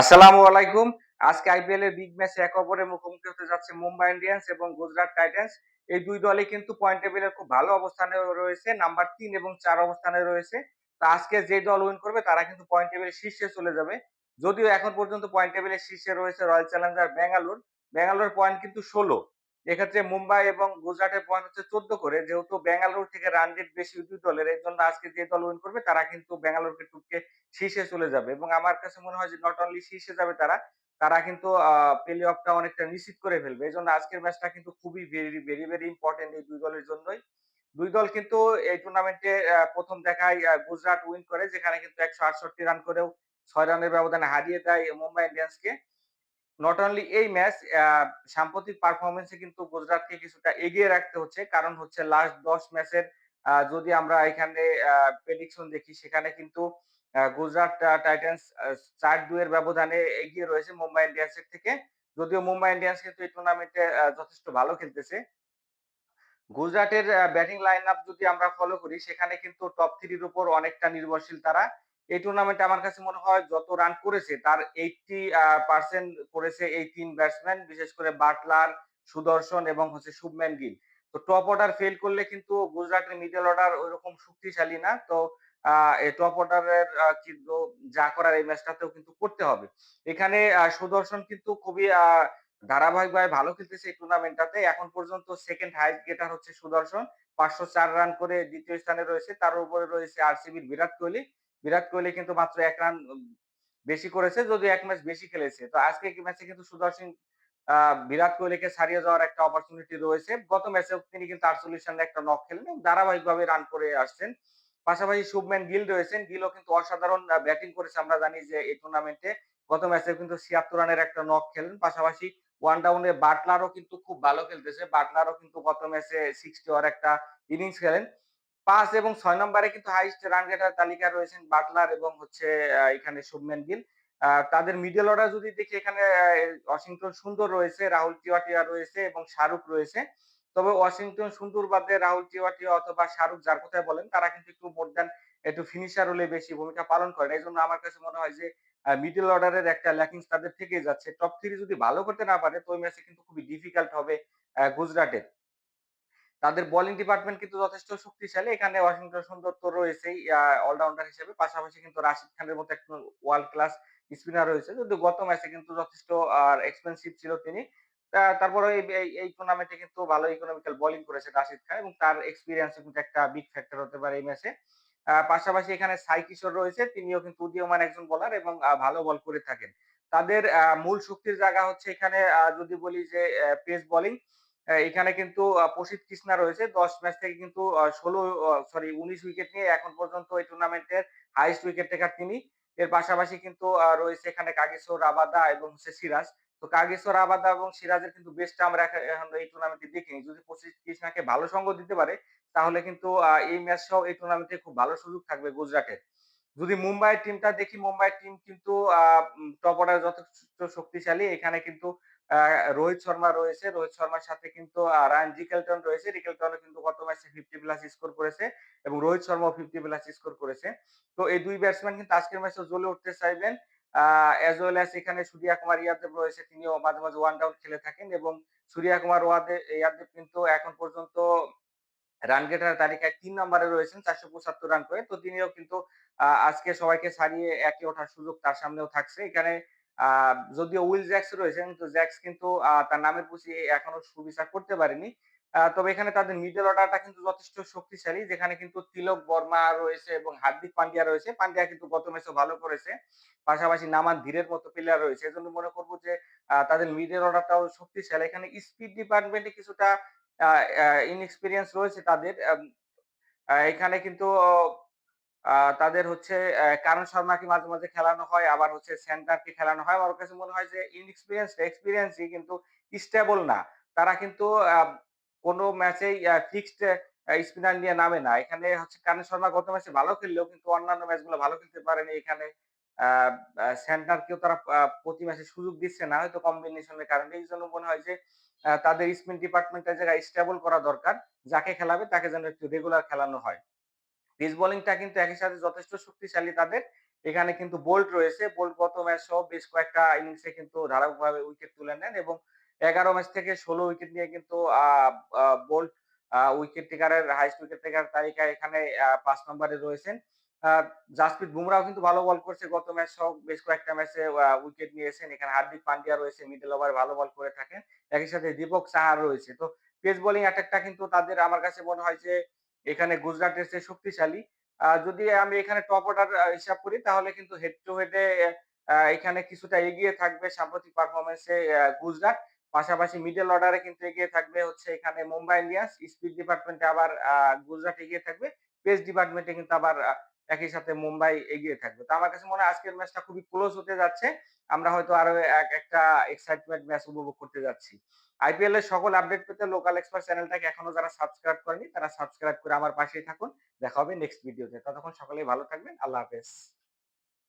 আসসালামু আলাইকুম। আজকে আইপিএল এর বিগ ম্যাচে এক অপরের মুখোমুখি হতে যাচ্ছে মুম্বাই ইন্ডিয়ান্স এবং গুজরাট টাইটান্স। এই দুই দলই কিন্তু পয়েন্ট টেবিলের খুব ভালো অবস্থানে রয়েছে নাম্বার তিন এবং চার অবস্থানে রয়েছে। তো আজকে যে দল উইন করবে তারা কিন্তু পয়েন্ট টেবিলের শীর্ষে চলে যাবে। যদিও এখন পর্যন্ত পয়েন্ট টেবিলের শীর্ষে রয়েছে royal challenger Bangalore Bangalore point কিন্তু ষোলো। এক্ষেত্রে মুম্বাই এবং গুজরাটের পয়েন্ট হচ্ছে চোদ্দ করে। যেহেতু ব্যাঙ্গালোর থেকে রান রেট বেশি দুই দলের এই জন্য আজকে যে দল উইন করবে, তারা কিন্তু ব্যাঙ্গালোরকে টুককে শীর্ষে চলে যাবে। এবং আমার কাছে মনে হয় যে নট অনলি শীর্ষে যাবে তারা তারা কিন্তু প্লে অফটা অনেকটা নিশ্চিত করে ফেলবে। এই জন্য আজকের ম্যাচটা কিন্তু খুবই ভেরি ভেরি ভেরি ইম্পর্টেন্ট এই দুই দলের জন্যই। দুই দল কিন্তু এই টুর্নামেন্টে প্রথম দেখায় গুজরাট উইন করে, যেখানে কিন্তু একশো আটষট্টি রান করেও ছয় রানের ব্যবধানে হারিয়ে দেয় মুম্বাই ইন্ডিয়ান্সকে। নট অনলি এই ম্যাচ সাম্প্রতিক পারফরমেন্সে কিন্তু গুজরাটকে কিছুটা এগিয়ে রাখতে হচ্ছে। কারণ হচ্ছে লাস্ট দশ ম্যাচের যদি আমরা এখানে প্রেডিকশন দেখি, সেখানে কিন্তু গুজরাট টাইটান্স চার দুয়ের ব্যবধানে এগিয়ে রয়েছে মুম্বাই ইন্ডিয়ান্সের থেকে। যদিও মুম্বাই ইন্ডিয়ান্স কিন্তু এই টুর্নামেন্টে যথেষ্ট ভালো খেলতেছে। গুজরাটের ব্যাটিং লাইন আপ যদি আমরা ফলো করি, সেখানে কিন্তু টপ থ্রির উপর অনেকটা নির্ভরশীল তারা। এই টুর্নামেন্টে আমার কাছে মনে হয় যত রান করেছে, তার এইটটি পার্সেন্ট করেছে এই তিন ব্যাটসম্যান বিশেষ করে বাটলার সুদর্শন এবং হচ্ছে শুভম্যান গিল। তো টপ অর্ডার ফেল করলে কিন্তু গুজরাটের মিডল অর্ডার ওইরকম শক্তিশালী না। তো টপ অর্ডারের কিন্তু যা করার এই ম্যাচটাতেও কিন্তু করতে হবে। এখানে সুদর্শন কিন্তু খুবই ধারাবাহিকভাবে ভালো খেলতেছে এই টুর্নামেন্টটাতে এখন পর্যন্ত সেকেন্ড হাইস্ট গেটার হচ্ছে সুদর্শন। পাঁচশো চার রান করে দ্বিতীয় স্থানে রয়েছে। তার উপরে রয়েছে আরসিবির বিরাট কোহলি। বিরাট কোহলি কিন্তু মাত্র এক রান বেশি করেছে যদি এক ম্যাচ বেশি খেলেছে। তো আজকে ম্যাচে কিন্তু সুদর্শন বিরাট কোহলিকে ছাড়িয়ে যাওয়ার একটা অপরচুনিটি রয়েছে। গত ম্যাচে তিনি কিন্তু আটচল্লিশ রানে একটা নক খেলেন এবং ধারাবাহিকভাবে রান করে আসছেন। পাশাপাশি শুভম্যান গিল রয়েছেন। গিলও কিন্তু অসাধারণ ব্যাটিং করেছে। আমরা জানি যে এই টুর্নামেন্টে গত ম্যাচে কিন্তু ছিয়াত্তর রানের একটা নক খেলেন। পাশাপাশি ওয়ান ডাউনে বাটলারও কিন্তু খুব ভালো খেলতেছে। বাটলারও কিন্তু গত ম্যাচে সিক্সটি ওভার একটা ইনিংস খেলেন। পাঁচ এবং ছয় নম্বরে কিন্তু হাইস্ট রান গেটার তালিকা রয়েছেন বাটলার এবং হচ্ছে এখানে শুভম্যান গিল তাদের মিডল অর্ডার যদি দেখি এখানে ওয়াশিংটন সুন্দর রয়েছে, রাহুল টিওয়াটিয়া রয়েছে এবং শাহরুখ রয়েছে। তবে ওয়াশিংটন সুন্দর বাদে রাহুল টিওয়াটিয়া অথবা শাহরুখ যার কথায় বলেন, তারা কিন্তু একটু মোর দেন একটু ফিনিশার রোলে বেশি ভূমিকা পালন করেন এই জন্য আমার কাছে মনে হয় যে মিডল অর্ডারের একটা ল্যাকিংস তাদের থেকে যাচ্ছে। টপ থ্রি যদি ভালো করতে না পারে, তো ওই ম্যাচে কিন্তু খুবই ডিফিকাল্ট হবে গুজরাটের। তাদের বোলিং ডিপার্টমেন্ট কিন্তু যথেষ্ট শক্তিশালী। এখানে ওয়াশিংটন সুন্দর তো রয়েছেই অলরাউন্ডার হিসেবে। পাশাপাশি কিন্তু রাশিদ খানের মতো একজন ওয়ার্ল্ড ক্লাস স্পিনার রয়েছে। যদিও গত ম্যাচে কিন্তু যথেষ্ট, আর এক্সপেন্সিভ ছিল তিনি। তারপরে এই টুর্নামেন্টে কিন্তু ভালো ইকোনমিক্যাল বোলিং করেছে রাশিদ খান এবং তার এক্সপিরিয়েন্স কিন্তু একটা বিগ ফ্যাক্টর হতে পারে এই ম্যাচে পাশাপাশি এখানে সাই কিশোর রয়েছে। তিনিও কিন্তু উদীয়মান একজন বোলার এবং ভালো বল করে থাকেন। তাদের মূল শক্তির জায়গা হচ্ছে এখানে যদি বলি যে পেস বোলিং এখানে কিন্তু প্রসিদ্ধ কৃষ্ণা রয়েছে। দশ ম্যাচ থেকে কিন্তু ষোলো সরি উনিশ উইকেট নিয়ে এখন পর্যন্ত এই টুর্নামেন্টের হাইস্ট উইকেট টেকার তিনি। এর পাশাপাশি কিন্তু রয়েছে এখানে কাগিসো রাবাদা এবং হচ্ছে সিরাজ। তো কাগিসো রাবাদা এবং সিরাজের কিন্তু বেস্টটা আমরা এখন এই টুর্নামেন্টে দেখিনি। যদি প্রসিদ্ধ কৃষ্ণাকে ভালো সঙ্গ দিতে পারে, তাহলে কিন্তু এই ম্যাচ সহ এই টুর্নামেন্টে খুব ভালো সুযোগ থাকবে গুজরাটের যদি মুম্বাই টিমটা দেখি, মুম্বাইয়ের টিম কিন্তু টপ অর্ডার যথেষ্ট শক্তিশালী। এখানে কিন্তু রোহিত শর্মা রয়েছে। রোহিত শর্মার সাথে কিন্তু রায়ন রিকেলটন রয়েছে। রিকেলটনও কিন্তু গত ম্যাচে ফিফটি প্লাস স্কোর করেছে এবং রোহিত শর্মাও ফিফটি প্লাস স্কোর করেছে। তো এই দুই ব্যাটসম্যান কিন্তু আজকের ম্যাচে জ্বলে উঠতে চাইবেন। ওয়েল এখানে সূর্যা কুমার ইয়াদেব রয়েছে। তিনিও মাঝে মাঝে ওয়ান ডাউন খেলে থাকেন এবং সূর্যা কুমার ইয়াদেব কিন্তু এখন পর্যন্ত রান গেটার তালিকায় তিন নম্বরে রয়েছেন, চারশো পঁচাত্তর রান করে। তো তিনিও কিন্তু আজকে সবাইকে ছাড়িয়ে একে ওঠার সুযোগ তার সামনেও থাকছে। এখানে যদিও উইল জ্যাক্স রয়েছে কিন্তু জ্যাক্স কিন্তু তার নামের পুষি এখনও সুবিচার করতে পারেনি। তবে এখানে তাদের মিডল অর্ডারটা কিন্তু যথেষ্ট শক্তিশালী, যেখানে কিন্তু তিলক, বর্মা রয়েছে এবং হার্দিক পান্ডিয়া রয়েছে। পান্ডিয়া কিন্তু গত ম্যাচে ভালো করেছে, পাশাপাশি নামান ধীরের মতো প্লেয়ার রয়েছে। এজন্য মনে করব যে তাদের মিডল অর্ডারটাও শক্তিশালী। এখানে স্পিড ডিপার্টমেন্টে কিছুটা ইনএক্সপিরিয়েন্স রয়েছে তাদের। এখানে কিন্তু তাদের হচ্ছে কারণ শর্মাকে মাঝে মাঝে খেলানো হয়, আবার হচ্ছে সেন্টারকে খেলানো হয়। আমার কাছে মনে হয় যে ইনএক্সপিরিয়েন্স এক্সপিরিয়েন্সই কিন্তু স্টেবল না। তারা কিন্তু কোনো ম্যাচেই ফিক্সড স্পিনার নিয়ে নামে না। এখানে হচ্ছে কারণ শর্মা গত ম্যাচে ভালো খেললেও কিন্তু অন্যান্য ম্যাচগুলো ভালো খেলতে পারেনি। এখানে সেন্টারকেও তারা প্রতি ম্যাচে সুযোগ দিচ্ছে না। হয়তো কম্বিনেশনের কারণে। এই জন্য মনে হয় যে তাদের স্পিন ডিপার্টমেন্টের জায়গায় স্টেবল করা দরকার। যাকে খেলাবে তাকে যেন একটু রেগুলার খেলানো হয়। পেস বোলিংটা কিন্তু একই সাথে যথেষ্ট শক্তিশালী তাদের এখানে কিন্তু বোল্ট রয়েছে। বোল্ট গত ম্যাচ সহ বেশ কয়েকটা ইনিংসে কিন্তু ধারাবাহিকভাবে উইকেট তুলে নেন এবং ১১ ম্যাচ থেকে ১৬ উইকেট নিয়ে কিন্তু বোল্ট উইকেট টেকারের হাইয়েস্ট উইকেট টেকার তালিকায় এখানে ৫ নম্বরে রয়েছেন। জাসপ্রীত বুমরাও কিন্তু ভালো বল করছে গত ম্যাচ সহ বেশ কয়েকটা ম্যাচে উইকেট নিয়েছেন। এখানে হার্দিক পান্ডিয়া রয়েছে মিডল ওভার ভালো বল করে থাকেন। একই সাথে দীপক সাহার রয়েছে। তো পেস বোলিং অ্যাটাকটা কিন্তু তাদের, আমার কাছে মনে হয় যে এখানে গুজরাট এসে শক্তিশালী। যদি আমি এখানে টপ অর্ডার হিসাব করি, তাহলে কিন্তু হেড টু হেডে এখানে কিছুটা এগিয়ে থাকবে সাম্প্রতিক পারফরমেন্সে গুজরাট। পাশাপাশি মিডল অর্ডারে কিন্তু এগিয়ে থাকবে হচ্ছে এখানে মুম্বাই ইন্ডিয়ান্স। স্পিড ডিপার্টমেন্টে আবার গুজরাট এগিয়ে থাকবে। পেস ডিপার্টমেন্টে কিন্তু আবার একই সাথে মুম্বাই এগিয়ে থাকবে। তো আমার কাছে মনে হয় আজকের ম্যাচটা খুবই ক্লোজ হতে যাচ্ছে। আমরা হয়তো আরও এক, একটা এক্সাইটমেন্ট ম্যাচ উপভোগ করতে যাচ্ছি। আইপিএল এর সকল আপডেট পেতে লোকাল এক্সপার্ট চ্যানেলটাকে এখনও যারা সাবস্ক্রাইব করেনি, তারা সাবস্ক্রাইব করে আমার পাশেই থাকুন। দেখা হবে নেক্সট ভিডিওতে। ততক্ষণ সকলেই ভালো থাকবেন। আল্লাহ হাফেজ।